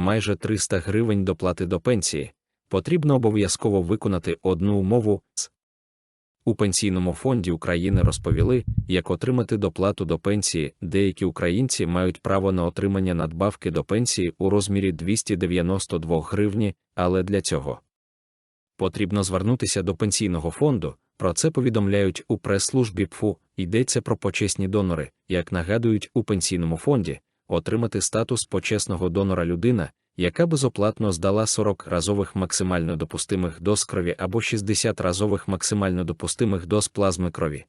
майже 300 гривень доплати до пенсії, потрібно обов'язково виконати одну умову у пенсійному фонді України розповіли, як отримати доплату до пенсії. Деякі українці мають право на отримання надбавки до пенсії у розмірі 292 гривні, але для цього потрібно звернутися до пенсійного фонду. Про це повідомляють у прес-службі ПФУ. Йдеться про почесні донори, як нагадують у пенсійному фонді, отримати статус почесного донора людина, яка безоплатно здала 40 разових максимально допустимих доз крові або 60 разових максимально допустимих доз плазми крові.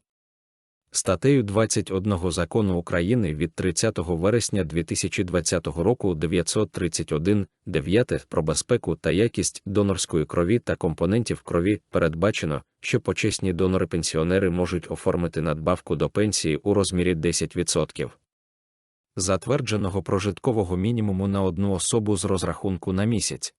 Статтею 21 закону України від 30 вересня 2020 року 931 9 про безпеку та якість донорської крові та компонентів крові передбачено, що почесні донори-пенсіонери можуть оформити надбавку до пенсії у розмірі 10% затвердженого прожиткового мінімуму на одну особу з розрахунку на місяць.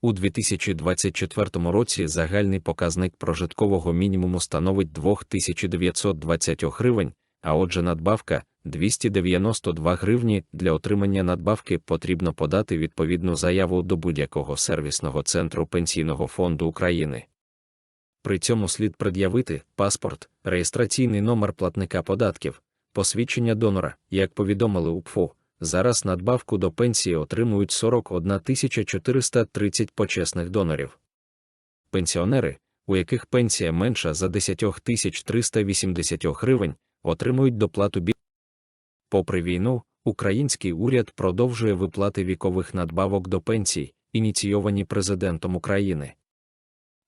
У 2024 році загальний показник прожиткового мінімуму становить 2920 гривень, а отже, надбавка 292 гривні для отримання надбавки потрібно подати відповідну заяву до будь-якого сервісного центру Пенсійного фонду України. При цьому слід пред'явити паспорт, реєстраційний номер платника податків, посвідчення донора, як повідомили у ПФО, зараз надбавку до пенсії отримують 41 430 почесних донорів. Пенсіонери, у яких пенсія менша за 10 380 гривень, отримують доплату бі. Попри війну, український уряд продовжує виплати вікових надбавок до пенсій, ініційовані президентом України.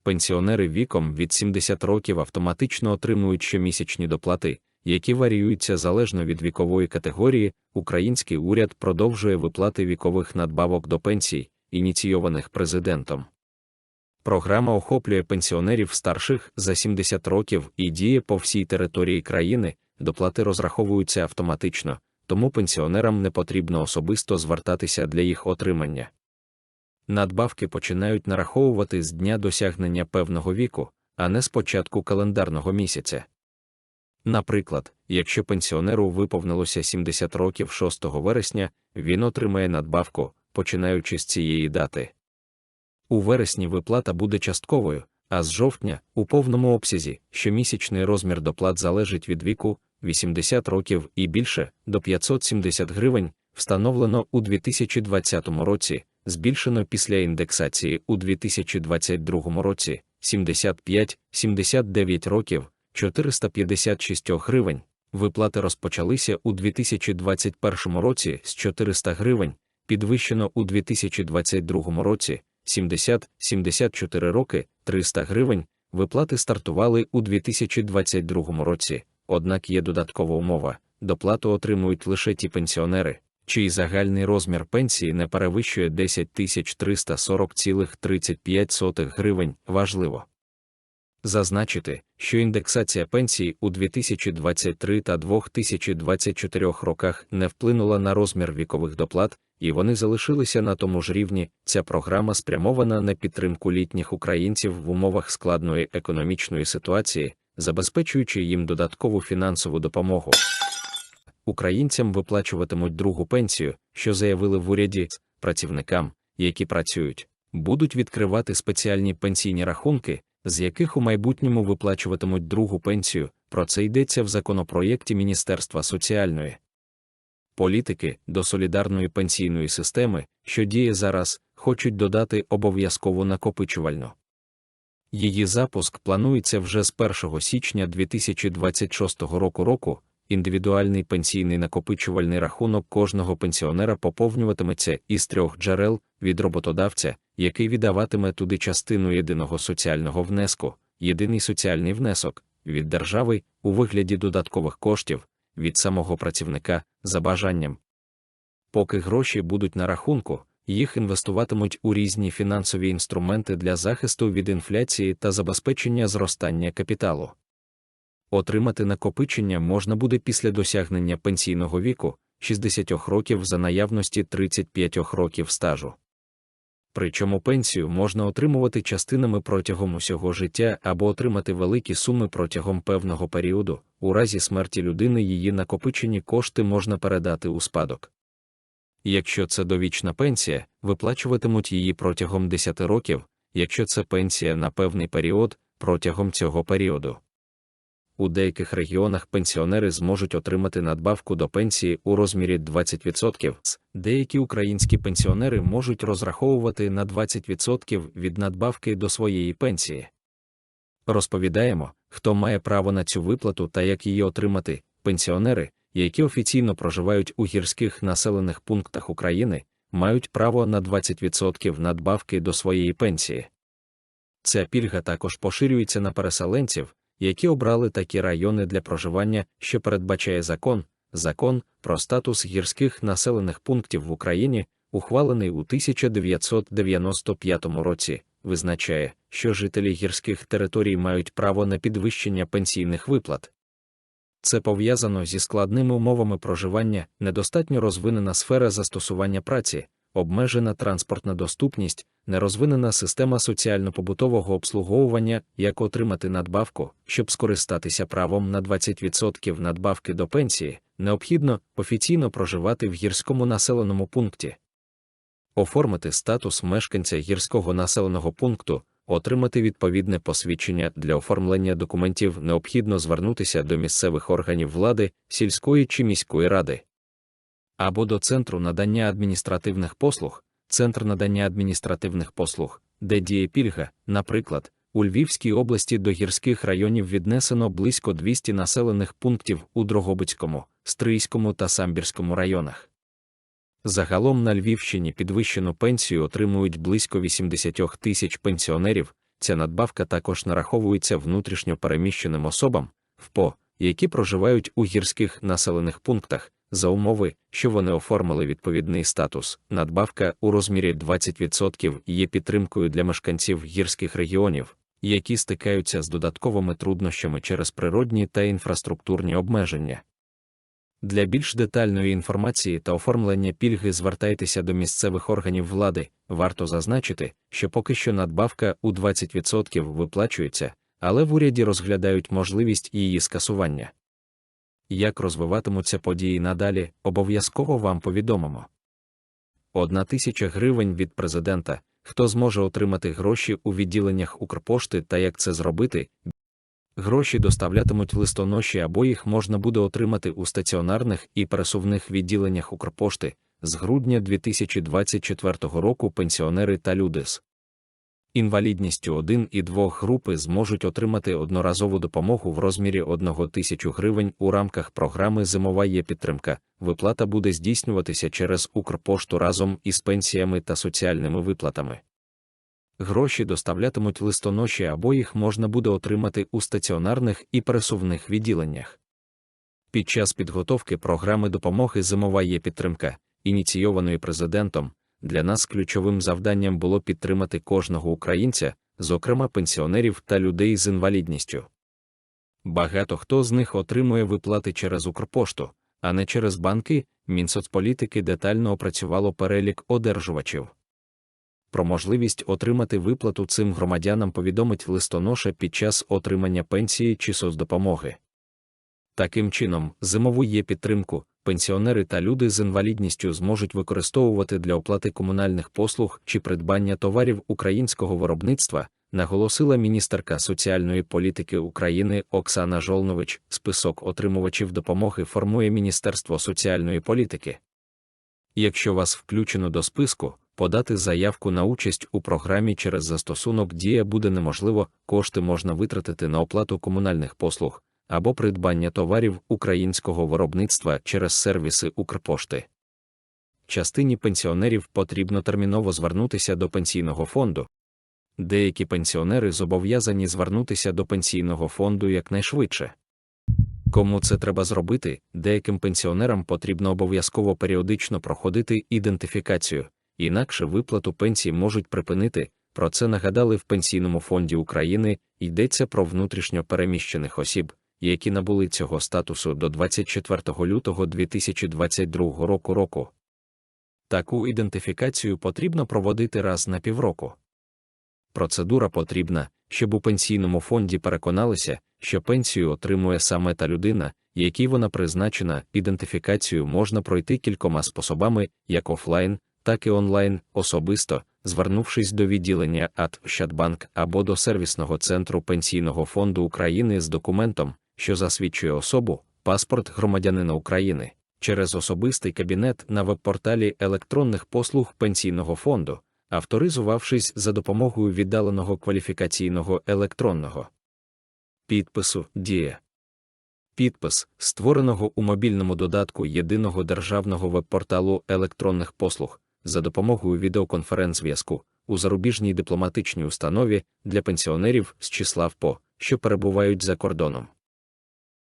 Пенсіонери віком від 70 років автоматично отримують щомісячні доплати, які варіюються залежно від вікової категорії, український уряд продовжує виплати вікових надбавок до пенсій, ініційованих президентом. Програма охоплює пенсіонерів старших за 70 років і діє по всій території країни, доплати розраховуються автоматично, тому пенсіонерам не потрібно особисто звертатися для їх отримання. Надбавки починають нараховувати з дня досягнення певного віку, а не з початку календарного місяця. Наприклад, якщо пенсіонеру виповнилося 70 років 6 вересня, він отримає надбавку, починаючи з цієї дати. У вересні виплата буде частковою, а з жовтня, у повному обсязі, щомісячний розмір доплат залежить від віку 80 років і більше до 570 гривень, встановлено у 2020 році, збільшено після індексації у 2022 році 75-79 років. 456 гривень. Виплати розпочалися у 2021 році з 400 гривень, підвищено у 2022 році 70-74 роки 300 гривень. Виплати стартували у 2022 році, однак є додаткова умова: доплату отримують лише ті пенсіонери, чий загальний розмір пенсії не перевищує 10 340,35 гривень. Важливо зазначити, що індексація пенсій у 2023 та 2024 роках не вплинула на розмір вікових доплат, і вони залишилися на тому ж рівні. Ця програма спрямована на підтримку літніх українців в умовах складної економічної ситуації, забезпечуючи їм додаткову фінансову допомогу. Українцям виплачуватимуть другу пенсію, що заявили в уряді працівникам, які працюють, будуть відкривати спеціальні пенсійні рахунки, з яких у майбутньому виплачуватимуть другу пенсію, про це йдеться в законопроєкті Міністерства соціальної політики до солідарної пенсійної системи, що діє зараз, хочуть додати обов'язкову накопичувальну. Її запуск планується вже з 1 січня 2026 року року. Індивідуальний пенсійний накопичувальний рахунок кожного пенсіонера поповнюватиметься із трьох джерел від роботодавця, який віддаватиме туди частину єдиного соціального внеску, єдиний соціальний внесок від держави у вигляді додаткових коштів від самого працівника за бажанням. Поки гроші будуть на рахунку, їх інвестуватимуть у різні фінансові інструменти для захисту від інфляції та забезпечення зростання капіталу. Отримати накопичення можна буде після досягнення пенсійного віку 60 років за наявності 35 років стажу. Причому пенсію можна отримувати частинами протягом усього життя або отримати великі суми протягом певного періоду, у разі смерті людини її накопичені кошти можна передати у спадок. Якщо це довічна пенсія, виплачуватимуть її протягом 10 років, якщо це пенсія на певний період протягом цього періоду. У деяких регіонах пенсіонери зможуть отримати надбавку до пенсії у розмірі 20%. Деякі українські пенсіонери можуть розраховувати на 20% від надбавки до своєї пенсії. Розповідаємо, хто має право на цю виплату та як її отримати. Пенсіонери, які офіційно проживають у гірських населених пунктах України, мають право на 20% надбавки до своєї пенсії. Ця пільга також поширюється на переселенців, які обрали такі райони для проживання, що передбачає закон, закон про статус гірських населених пунктів в Україні, ухвалений у 1995 році, визначає, що жителі гірських територій мають право на підвищення пенсійних виплат. Це пов'язано зі складними умовами проживання, недостатньо розвинена сфера застосування праці, обмежена транспортна доступність, нерозвинена система соціально-побутового обслуговування, як отримати надбавку, щоб скористатися правом на 20% надбавки до пенсії, необхідно офіційно проживати в гірському населеному пункті. Оформити статус мешканця гірського населеного пункту, отримати відповідне посвідчення для оформлення документів необхідно звернутися до місцевих органів влади, сільської чи міської ради або до Центру надання адміністративних послуг, Центр надання адміністративних послуг, де діє пільга, наприклад, у Львівській області до гірських районів віднесено близько 200 населених пунктів у Дрогобицькому, Стрийському та Самбірському районах. Загалом на Львівщині підвищену пенсію отримують близько 80 тисяч пенсіонерів. Ця надбавка також нараховується внутрішньо переміщеним особам, ВПО, які проживають у гірських населених пунктах, за умови, що вони оформили відповідний статус. Надбавка у розмірі 20% є підтримкою для мешканців гірських регіонів, які стикаються з додатковими труднощами через природні та інфраструктурні обмеження. Для більш детальної інформації та оформлення пільги звертайтеся до місцевих органів влади. Варто зазначити, що поки що надбавка у 20% виплачується, але в уряді розглядають можливість її скасування. Як розвиватимуться події надалі, обов'язково вам повідомимо. Одна тисяча гривень від президента. Хто зможе отримати гроші у відділеннях Укрпошти та як це зробити? Гроші доставлятимуть листоноші або їх можна буде отримати у стаціонарних і пересувних відділеннях Укрпошти з грудня 2024 року пенсіонери та люди з інвалідністю 1 і 2 групи зможуть отримати одноразову допомогу в розмірі 1 тисячу гривень у рамках програми Зимова є підтримка. Виплата буде здійснюватися через Укрпошту разом із пенсіями та соціальними виплатами. Гроші доставлятимуть листоноші або їх можна буде отримати у стаціонарних і пересувних відділеннях. Під час підготовки програми допомоги Зимова є підтримка, ініційованої президентом, для нас ключовим завданням було підтримати кожного українця, зокрема пенсіонерів та людей з інвалідністю. Багато хто з них отримує виплати через Укрпошту, а не через банки. Мінсоцполітики детально опрацювало перелік одержувачів. Про можливість отримати виплату цим громадянам повідомить листоноша під час отримання пенсії чи соцдопомоги. Таким чином, зимову є підтримку, пенсіонери та люди з інвалідністю зможуть використовувати для оплати комунальних послуг чи придбання товарів українського виробництва, наголосила міністерка соціальної політики України Оксана Жолнович. Список отримувачів допомоги формує Міністерство соціальної політики. Якщо вас включено до списку, подати заявку на участь у програмі через застосунок Дія буде неможливо, кошти можна витратити на оплату комунальних послуг або придбання товарів українського виробництва через сервіси Укрпошти. Частині пенсіонерів потрібно терміново звернутися до пенсійного фонду. Деякі пенсіонери зобов'язані звернутися до пенсійного фонду якнайшвидше. Кому це треба зробити, деяким пенсіонерам потрібно обов'язково періодично проходити ідентифікацію, інакше виплату пенсій можуть припинити. Про це нагадали в Пенсійному фонді України йдеться про внутрішньо переміщених осіб, які набули цього статусу до 24 лютого 2022 року року. Таку ідентифікацію потрібно проводити раз на півроку. Процедура потрібна, щоб у пенсійному фонді переконалися, що пенсію отримує саме та людина, якій вона призначена, ідентифікацію можна пройти кількома способами, як офлайн, так і онлайн, особисто, звернувшись до відділення АТ Щадбанк або до сервісного центру Пенсійного фонду України з документом, що засвідчує особу, паспорт громадянина України, через особистий кабінет на веб-порталі електронних послуг Пенсійного фонду, авторизувавшись за допомогою віддаленого кваліфікаційного електронного підпису Дія. Підпис, створеного у мобільному додатку єдиного державного веб-порталу електронних послуг за допомогою відеоконференц-зв'язку у зарубіжній дипломатичній установі для пенсіонерів з числа ВПО, що перебувають за кордоном.